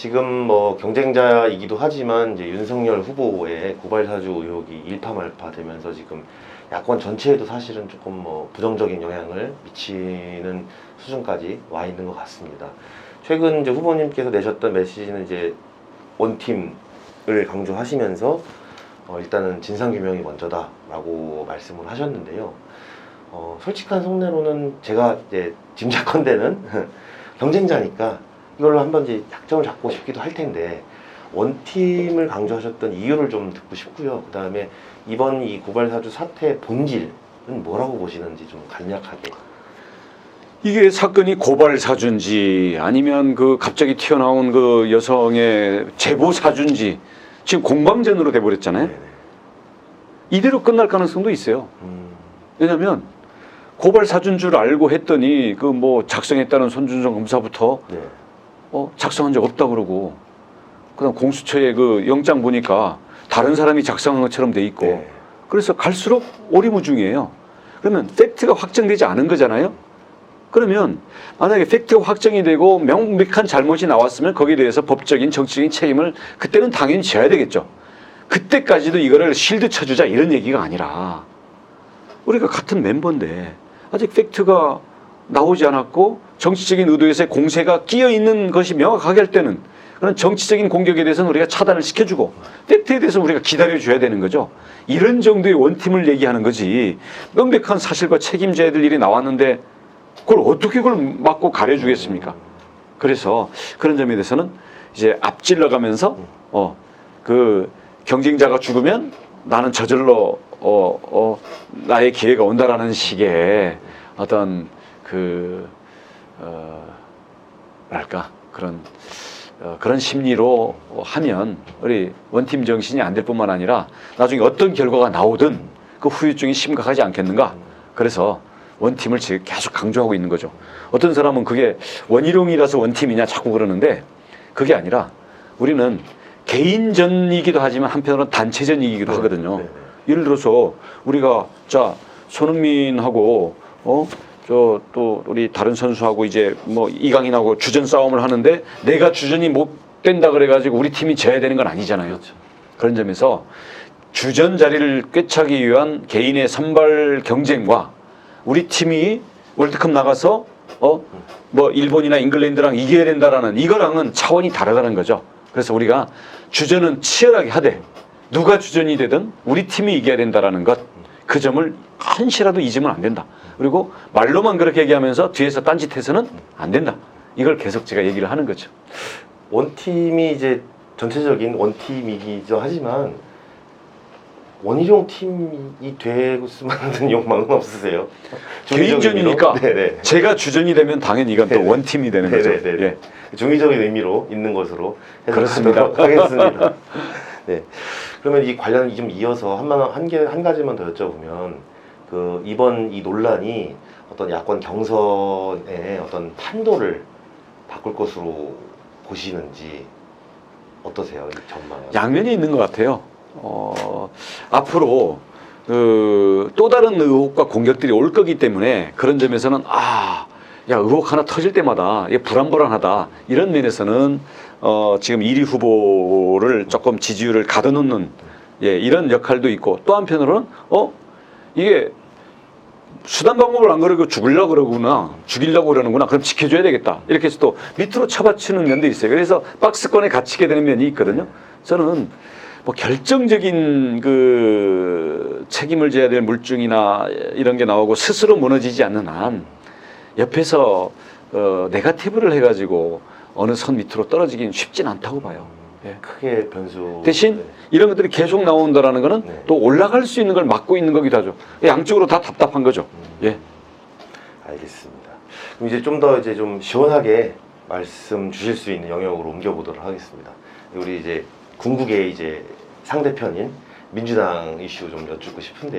지금 뭐 경쟁자이기도 하지만 이제 윤석열 후보의 고발 사주 의혹이 일파만파 되면서 지금 야권 전체에도 사실은 조금 뭐 부정적인 영향을 미치는 수준까지 와 있는 것 같습니다. 최근 이제 후보님께서 내셨던 메시지는 이제 원팀을 강조하시면서 어, 일단은 진상 규명이 먼저다라고 말씀을 하셨는데요. 어, 솔직한 속내로는 제가 이제 짐작컨대는 경쟁자니까 이걸로 한번 이제 약점을 잡고 싶기도 할 텐데 원팀을 강조하셨던 이유를 좀 듣고 싶고요. 그 다음에 이번 이 고발 사주 사태의 본질은 뭐라고 보시는지 좀 간략하게. 이게 사건이 고발 사주인지 아니면 그 갑자기 튀어나온 그 여성의 제보 사주인지 지금 공방전으로 돼버렸잖아요. 네네. 이대로 끝날 가능성도 있어요. 음, 왜냐하면 고발 사주인 줄 알고 했더니 그 뭐 작성했다는 손준성 검사부터 네. 어, 작성한 적 없다 그러고 그다음 공수처에 그 영장 보니까 다른 사람이 작성한 것처럼 돼 있고 네. 그래서 갈수록 오리무중이에요. 그러면 팩트가 확정되지 않은 거잖아요. 그러면 만약에 팩트가 확정이 되고 명백한 잘못이 나왔으면 거기에 대해서 법적인 정치적인 책임을 그때는 당연히 져야 되겠죠. 그때까지도 이거를 실드 쳐주자 이런 얘기가 아니라 우리가 같은 멤버인데 아직 팩트가 나오지 않았고 정치적인 의도에서의 공세가 끼어 있는 것이 명확하게 할 때는 그런 정치적인 공격에 대해서는 우리가 차단을 시켜주고 팩트에 대해서 우리가 기다려줘야 되는 거죠. 이런 정도의 원팀을 얘기하는 거지 명백한 사실과 책임져야 될 일이 나왔는데 그걸 어떻게 그걸 막고 가려주겠습니까? 그래서 그런 점에 대해서는 이제 앞질러 가면서 어 그 경쟁자가 죽으면 나는 저절로 어, 어 나의 기회가 온다라는 식의 어떤 그 어, 뭐랄까 그런 어, 그런 심리로 하면 우리 원팀 정신이 안 될 뿐만 아니라 나중에 어떤 결과가 나오든 그 후유증이 심각하지 않겠는가? 그래서 원팀을 지금 계속 강조하고 있는 거죠. 어떤 사람은 그게 원희룡이라서 원팀이냐 자꾸 그러는데 그게 아니라 우리는 개인전이기도 하지만 한편으로는 단체전이기도 하거든요. 네, 네. 예를 들어서 우리가 자 손흥민하고 어 저 또 우리 다른 선수하고 이제 뭐 이강인하고 주전 싸움을 하는데 내가 주전이 못 된다 그래가지고 우리 팀이 져야 되는 건 아니잖아요. 그렇죠. 그런 점에서 주전 자리를 꿰차기 위한 개인의 선발 경쟁과 우리 팀이 월드컵 나가서 어 뭐 일본이나 잉글랜드랑 이겨야 된다라는 이거랑은 차원이 다르다는 거죠. 그래서 우리가 주전은 치열하게 하되 누가 주전이 되든 우리 팀이 이겨야 된다라는 것 그 점을 한시라도 잊으면 안 된다. 그리고 말로만 그렇게 얘기하면서 뒤에서 딴짓해서는 안 된다. 이걸 계속 제가 얘기를 하는 거죠. 원팀이 이제 전체적인 원팀이기도 하지만 원희룡 팀이 되고 싶은 욕망은 없으세요? 개인전이니까 네네. 제가 주전이 되면 당연히 이건 또 네네. 원팀이 되는 거죠. 네네네. 예. 중의적인 의미로 있는 것으로 그렇습니다. 해석하도록 하겠습니다. 네. 그러면 이 관련 좀 이어서 한만 한개 한 가지만 더 여쭤보면 그 이번 이 논란이 어떤 야권 경선의 어떤 판도를 바꿀 것으로 보시는지 어떠세요? 이 전망. 양면이 있는 것 같아요. 어, 앞으로 그, 또 다른 의혹과 공격들이 올 거기 때문에 그런 점에서는 아, 야 의혹 하나 터질 때마다 불안불안하다 이런 면에서는 어, 지금 1위 후보를 조금 지지율을 가둬놓는 예, 이런 역할도 있고 또 한편으로는 어 이게 수단 방법을 안 그러고 죽으려고 그러구나 죽이려고 그러는구나 그럼 지켜줘야 되겠다. 이렇게 해서 또 밑으로 쳐받치는 면도 있어요. 그래서 박스권에 갇히게 되는 면이 있거든요. 저는 뭐 결정적인 그 책임을 져야 될 물증이나 이런 게 나오고 스스로 무너지지 않는 한 옆에서 어, 네가티브를 해가지고 어느 선 밑으로 떨어지긴 쉽진 않다고 봐요. 예. 크게 변수 대신 네. 이런 것들이 계속 나온다라는 거는 네. 또 올라갈 수 있는 걸 막고 있는 거기도 하죠. 양쪽으로 다 답답한 거죠. 예. 알겠습니다. 그럼 이제 좀 더 이제 좀 시원하게 말씀 주실 수 있는 영역으로 옮겨보도록 하겠습니다. 우리 이제 궁극의 이제 상대편인 민주당 이슈 좀 여쭙고 싶은데